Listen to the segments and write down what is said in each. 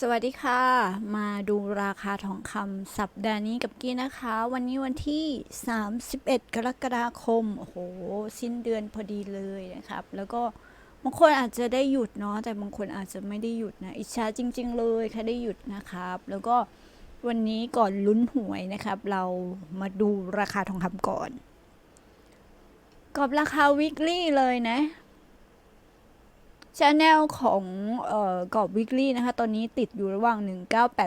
สวัสดีค่ะ มาดูราคาทองคำสัปดาห์นี้กับกี้นะคะ วันนี้วันที่ 31 กรกฎาคม โอ้โห สิ้นเดือนพอดีเลยนะครับ แล้วก็บางคนอาจจะได้หยุดเนาะแต่บางคนอาจจะไม่ได้หยุดนะ อิจฉาจริง ๆ เลยค่ะได้หยุดนะครับ แล้วก็วันนี้ก่อนลุ้นหวยนะครับ เรามาดูราคาทองคำก่อนกรอบราคา weekly เลยนะ ชาแนลของเอ่อกรอบ weekly นะคะ ตอนนี้ติดอยู่ระหว่าง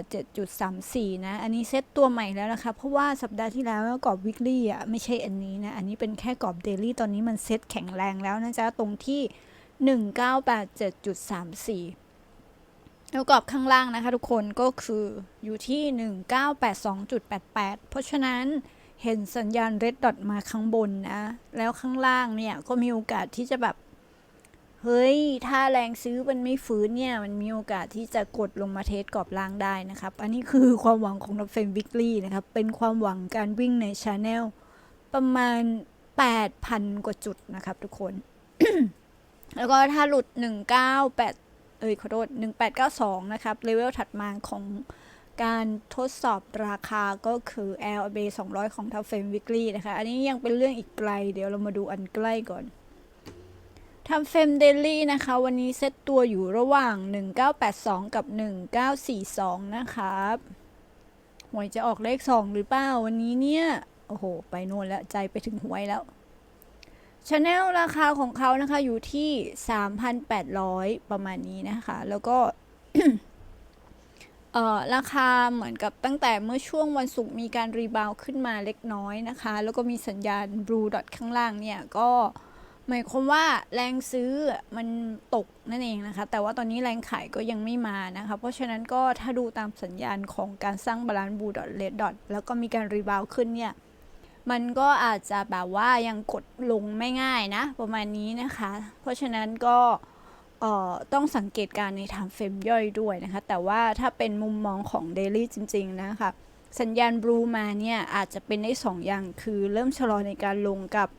1987.34 นะ อันนี้เซตตัวใหม่แล้วนะคะ เพราะว่าสัปดาห์ที่แล้วกรอบ weekly อะไม่ใช่อันนี้นะ อันนี้เป็นแค่กรอบ daily ตอนนี้มันเซตแข็งแรงแล้วนะจ๊ะ ตรงที่ 1987.34แล้วกรอบข้างล่างนะคะทุกคนก็คืออยู่ที่ 1982.88 เพราะฉะนั้นเห็นสัญญาณ red dot มาข้างบนนะ แล้วข้างล่างเนี่ยก็มีโอกาสที่จะแบบ เฮ้ย ถ้าแรงซื้อมันไม่ฟื้นเนี่ย มันมีโอกาสที่จะกดลงมาเทสกรอบล่างได้นะครับ อันนี้คือความหวังของนักเฟมวิกลี่นะครับ เป็นความหวังการวิ่งในชาแนลประมาณ 8,000 กว่าจุดนะครับทุกคน แล้วก็ถ้าหลุด 198 เอ้ยขอโทษ 1892 นะครับ เลเวลถัดมาของการทดสอบราคาก็คือ LB 200 ของทัฟเฟมวิกลี่นะคะ อันนี้ยังเป็นเรื่องอีกไกล เดี๋ยวเรามาดูอันใกล้ก่อน ทำเฟมเดลี่นะคะ วันนี้เซตตัวอยู่ระหว่าง 1982 กับ 1942 นะครับหวยจะออกเลข 2 หรือเปล่า วันนี้เนี่ย โอ้โห ไปโน่นแล้ว ใจไปถึงหวยแล้วชาแนลราคาของเขานะคะอยู่ที่ 3,800 ประมาณนี้นะคะ แล้วก็เอ่อราคาเหมือนกับตั้งแต่เมื่อช่วงวันศุกร์มีการรีบาวขึ้นมาเล็กน้อยนะคะ แล้วก็มีสัญญาณ blue dot ข้างล่างเนี่ย ก็ หมายความว่าแรงซื้อมันตกนั่นเองนะคะ แต่ว่าตอนนี้แรงขายก็ยังไม่มานะคะ เพราะฉะนั้นก็ถ้าดูตามสัญญาณของการสร้างบาลานซ์บูดอทเลดดอทแล้วก็มีการรีบาวขึ้นเนี่ย มันก็อาจจะแบบว่ายังกดลงไม่ง่ายนะ ประมาณนี้นะคะ เพราะฉะนั้นก็ต้องสังเกตการในทางเฟรมย่อยด้วยนะคะ แต่ว่าถ้าเป็นมุมมองของ Daily จริง ๆ นะคะ สัญญาณบลูมาเนี่ยอาจจะเป็นได้สองอย่างคือเริ่มชะลอในการลงกับ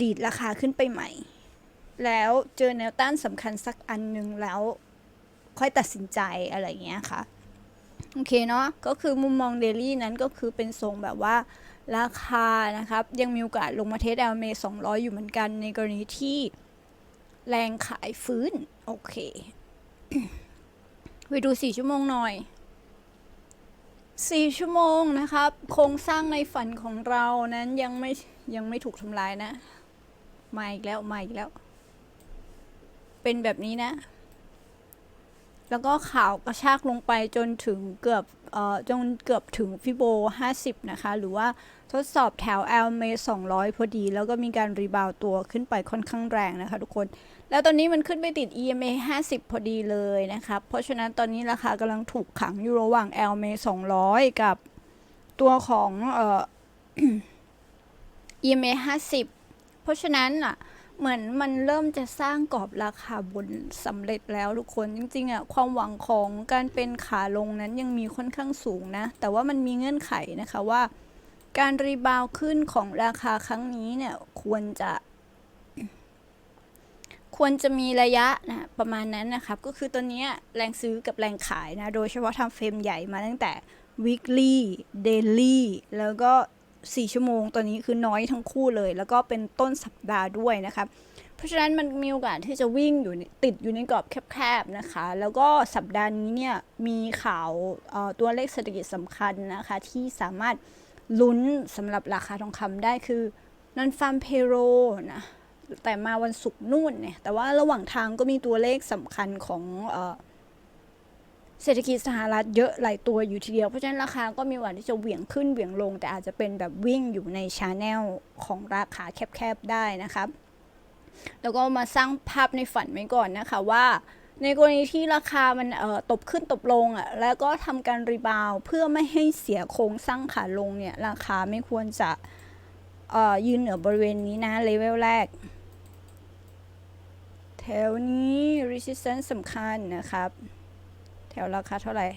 ดีดราคาขึ้นไปใหม่ แล้วเจอแนวต้านสำคัญสักอันหนึ่งแล้วค่อยตัดสินใจอะไรเงี้ยค่ะ โอเคเนาะก็คือมุมมองเดลี่นั้นก็คือเป็นทรงแบบว่าราคานะครับ ยังมีโอกาสลงมาเทส LMA 200อยู่เหมือนกันในกรณีที่แรงขายฟื้น โอเค ไปดู4ชั่วโมงหน่อย4ชั่วโมงนะครับ โครงสร้างในฝันของเรานั้นยังไม่ยังไม่ถูกทำลายนะ มาอีกแล้วมาอีกแล้ว เป็นแบบนี้นะ แล้วก็ข่าวกระชากลงไปจนถึงเกือบเอ่อจนเกือบถึงฟิโบ 50 นะคะ หรือว่าทดสอบแถว l m a 200 พอดี แล้วก็มีการรีบาวตัวขึ้นไปค่อนข้างแรงนะคะทุกคน แล้วตอนนี้มันขึ้นไปติด EMA 50 พอดีเลยนะครับเพราะฉะนั้นตอนนี้ราคากำลังถูกขังอยู่ระหว่าง l m a 200 กับตัวของเอ่อ EMA 50 ราะฉะนั้นอะเหมือนมันเริ่มจะสร้างกรอบราคาบนสำเร็จแล้วทุกคนจริงๆอะความหวังของการเป็นขาลงนั้นยังมีค่อนข้างสูงนะ แต่ว่ามันมีเงื่อนไขนะคะว่า การรีบาวขึ้นของราคาครั้งนี้เนี่ยควรจะ ควรจะมีระยะนะประมาณนั้นนะครับ ก็คือตอนนี้แรงซื้อกับแรงขายนะ โดยเฉพาะทำเฟรมใหญ่มาตั้งแต่ weekly daily แล้วก็ 4 ชั่วโมงตอนนี้คือน้อยทั้งคู่เลย แล้วก็เป็นต้นสัปดาห์ด้วยนะครับเพราะฉะนั้นมันมีโอกาสที่จะวิ่งอยู่ติดอยู่ในกรอบแคบๆนะคะ แล้วก็สัปดาห์นี้เนี่ยมีข่าวตัวเลขเศรษฐกิจสำคัญนะคะ ที่สามารถลุ้นสำหรับราคาทองคำได้คือ non farm payroll นะแต่มาวันศุกร์นู่นเนี่ยแต่ว่าระหว่างทางก็มีตัวเลขสำคัญของอ เศรษฐกิจสหรัฐเยอะหลายตัวอยู่ทีเดียว เพราะฉะนั้นราคาก็มีโอกาสที่จะเหวี่ยงขึ้นเหวี่ยงลง แต่อาจจะเป็นแบบวิ่งอยู่ในชาแนลของราคาแคบๆได้นะครับ แล้วก็มาสร้างภาพในฝันไว้ก่อนนะคะว่าในกรณีที่ราคามันเอ่อตบขึ้นตบลงอะแล้วก็ทำการรีบาวเพื่อไม่ให้เสียโครงสร้างขาลงเนี่ย ราคาไม่ควรจะเอ่อยืนเหนือบริเวณนี้นะเลเวลแรก แถวนี้ resistance สำคัญนะครับ แถวราคาเท่าไหร่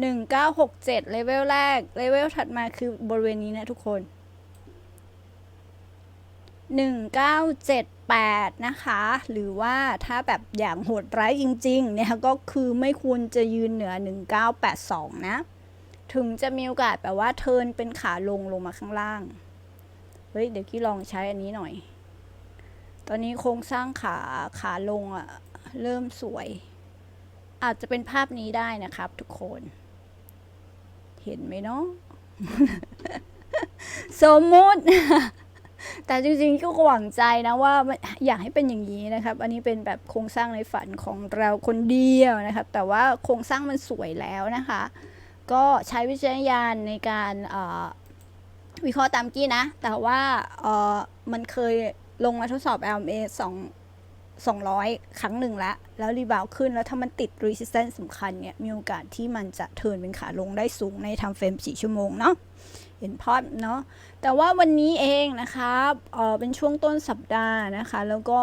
หนึ่งเก้าหกเจ็ดเลเวลแรก เลเวลถัดมาคือบริเวณนี้นะทุกคน1978นะคะ หรือว่าถ้าแบบอย่างโหดร้ายจริง ๆ เนี่ยก็คือไม่ควรจะยืนเหนือ1982นะ ถึงจะมีโอกาสแบบว่าเทินเป็นขาลงลงมาข้างล่าง เฮ้ย เดี๋ยวกี้ลองใช้อันนี้หน่อย ตอนนี้โครงสร้างขาขาลงอะเริ่มสวย อาจจะเป็นภาพนี้ได้นะครับ ทุกคน เห็นไหมเนาะสมมุติ แต่จริงๆก็หวังใจนะว่าอยากให้เป็นอย่างนี้นะครับ อันนี้เป็นแบบโครงสร้างในฝันของเราคนเดียวนะครับ แต่ว่าโครงสร้างมันสวยแล้วนะคะ ก็ใช้วิจารณญาณในการวิเคราะห์ตามกี้นะ แต่ว่ามันเคยลงมาทดสอบ LMA 2 200 ครั้งหนึ่งแล้วแล้วรีบาวขึ้นแล้วถ้ามันติด resistance สำคัญเนี่ย มีโอกาสที่มันจะเทิร์นเป็นขาลงได้สูงในทำเฟรม 4 ชั่วโมงเนาะเห็นภาพเนาะแต่ว่าวันนี้เองนะครับเออเป็นช่วงต้นสัปดาห์นะคะ แล้วก็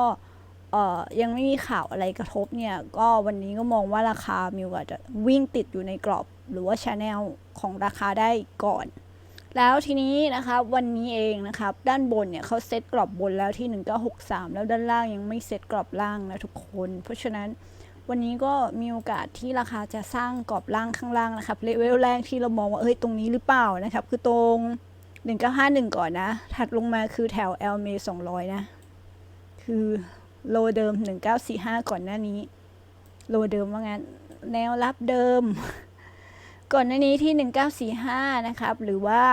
เออยังไม่มีข่าวอะไรกระทบเนี่ย ก็วันนี้ก็มองว่าราคามีโอกาสจะวิ่งติดอยู่ในกรอบ หรือว่าชแนลของราคาได้ก่อน แล้วทีนี้นะครับวันนี้เองนะครับด้านบนเนี่ยเขาเซตกรอบบนแล้วที่ 1963 แล้วด้านล่างยังไม่เซตกรอบล่างนะทุกคน เพราะฉะนั้นวันนี้ก็มีโอกาสที่ราคาจะสร้างกรอบล่างข้างล่างนะครับเลเวลแรกที่เรามองว่าเอ้ยตรงนี้หรือเปล่านะครับ คือตรง 1951 ก่อนนะ ถัดลงมาคือแถว l m 200 นะ คือโลเดิม 1945 ก่อนหน้านี้ โลเดิมว่างั้น แนวรับเดิม ก่อนหน้านี้ที่ 1945 นะครับ หรือว่า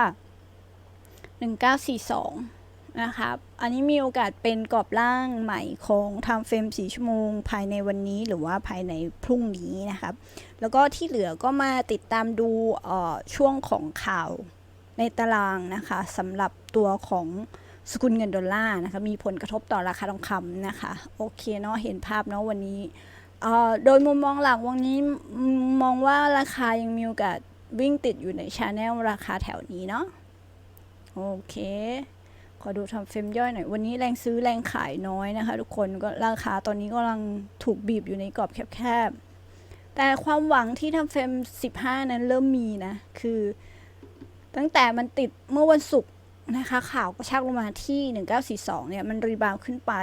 1942 นะครับ อันนี้มีโอกาสเป็นกรอบล่างใหม่ของทำเฟรม4ชั่วโมง ภายในวันนี้หรือว่าภายในพรุ่งนี้นะครับ แล้วก็ที่เหลือก็มาติดตามดูช่วงของข่าวในตารางนะคะสำหรับตัวของสกุลเงินดอลลาร์นะคะมีผลกระทบต่อราคาทองคำนะคะ โอเคเนาะเห็นภาพเนาะวันนี้ โดยมุมมองหลักวันนี้มองว่าราคายังมีโอกาสวิ่งติดอยู่ในชาแนลราคาแถวนี้เนาะโอเค ขอดูทำเฟรมย่อยหน่อย วันนี้แรงซื้อแรงขายน้อยนะคะ ทุกคนก็ราคาตอนนี้กำลังถูกบีบอยู่ในกรอบแคบๆ แต่ความหวังที่ทำเฟรม 15 นั้นเริ่มมีนะ คือ ตั้งแต่มันติดเมื่อวันศุกร์นะคะ ข่าวก็ชักลงมาที่ 1942 เนี่ย มันรีบาวขึ้นไป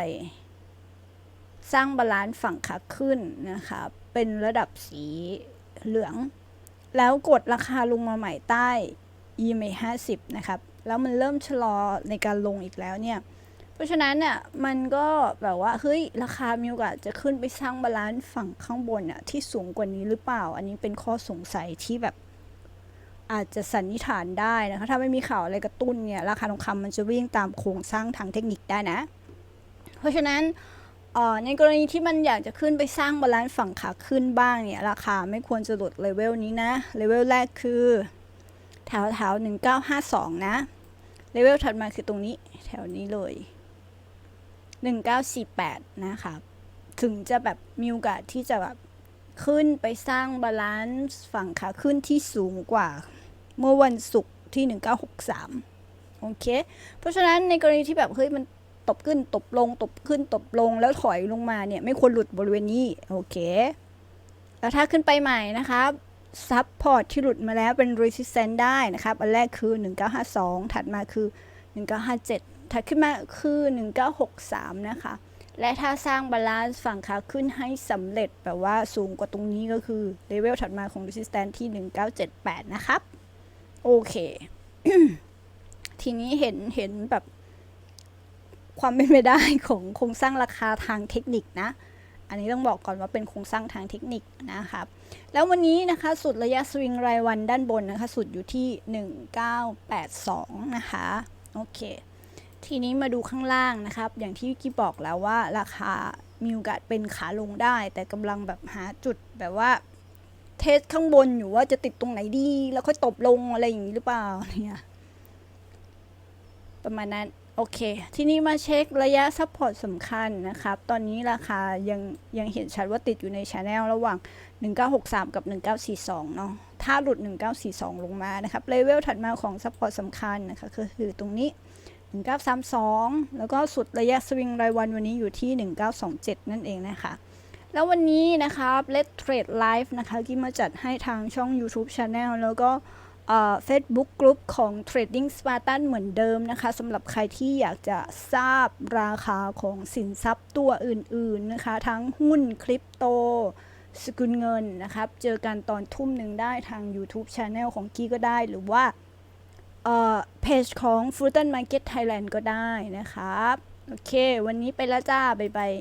สร้างบาลานซ์ฝั่งขาขึ้นนะคะ เป็นระดับสีเหลือง แล้วกดราคาลงมาใหม่ใต้ EMA 50 นะครับ แล้วมันเริ่มชะลอในการลงอีกแล้วเนี่ย เพราะฉะนั้นเนี่ยมันก็แบบว่า เฮ้ย ราคามีโอกาสจะขึ้นไปสร้างบาลานซ์ฝั่งข้างบนน่ะที่สูงกว่านี้หรือเปล่า อันนี้เป็นข้อสงสัยที่แบบอาจจะสันนิษฐานได้นะคะ ถ้าไม่มีข่าวอะไรกระตุ้นเนี่ย ราคาทองคำมันจะวิ่งตามโครงสร้างทางเทคนิคได้นะ เพราะฉะนั้น ในกรณีที่มันอยากจะขึ้นไปสร้างบาลานซ์ฝั่งขาขึ้นบ้างเนี่ย ราคาไม่ควรจะหลุดเลเวลนี้นะ เลเวลแรกคือแถวแถว1952 นะ เลเวลถัดมาคือตรงนี้แถวนี้เลย 1948 นะคะถึงจะแบบมีโอกาสที่จะแบบขึ้นไปสร้างบาลานซ์ฝั่งขาขึ้นที่สูงกว่าเมื่อวันศุกร์ที่ 1963 โอเค เพราะฉะนั้นในกรณีที่แบบเฮ้ยมัน ตบขึ้นตบลง ตบขึ้นตบลงแล้วถอยลงมาเนี่ยไม่ควรหลุดบริเวณนี้โอเค แล้วถ้าขึ้นไปใหม่นะครับซับพอร์ตที่หลุดมาแล้วเป็น resistance ได้นะครับอันแรกคือ 1952 ถัดมาคือ 1957 ถัดขึ้นมาคือ 1963 นะคะ และถ้าสร้างบาลานซ์ฝั่งขาขึ้นให้สำเร็จแบบว่าสูงกว่าตรงนี้ก็คือเลเวลถัดมาของ resistance ที่ 1978 นะครับ โอเค ทีนี้เห็นเห็นแบบ ความเป็นไปได้ของโครงสร้างราคาทางเทคนิคนะ อันนี้ต้องบอกก่อนว่าเป็นโครงสร้างทางเทคนิคนะครับ แล้ววันนี้นะคะสุดระยะสวิงรายวันด้านบนนะคะ สุดอยู่ที่ 1982 นะคะ โอเค ทีนี้มาดูข้างล่างนะครับ อย่างที่กี้บอกแล้วว่าราคามีโอกาสเป็นขาลงได้ แต่กำลังแบบหาจุดแบบว่าเทสข้างบนอยู่ว่าจะติดตรงไหนดี แล้วค่อยตบลงอะไรอย่างนี้หรือเปล่าเนี่ยประมาณนั้น โอเค ทีนี้มาเช็คระยะซัพพอร์ตสำคัญนะครับ ตอนนี้ราคายังยังเห็นชัดว่าติดอยู่ในช anel ระหว่าง 1963 กับ 1942 เนาะ ถ้าหลุด 1942 ลงมานะครับ เลเวลถัดมาของซัพพอร์ตสำคัญนะคะก็คือตรงนี้ 1932 แล้วก็สุดระยะสวิงรายวันวันนี้อยู่ที่ 1927 นั่นเองนะคะ แล้ววันนี้นะครับ Let's Trade Live นะคะ ที่มาจัดให้ทางช่อง YouTube Channel แล้วก็ เฟซบุ๊กกลุ่มของ Trading Spartan เหมือนเดิมนะคะสำหรับใครที่อยากจะทราบราคาของสินทรัพย์ตัวอื่นๆนะคะ ทั้งหุ้นคริปโต สกุลเงินนะครับ เจอกันตอนทุ่มหนึ่งได้ทาง YouTube Channel ของกี้ก็ได้หรือว่าเพจของ f r u i t e n Market Thailand ก็ได้นะครับ โอเค วันนี้ไปแล้วจ้า บ๊ายบาย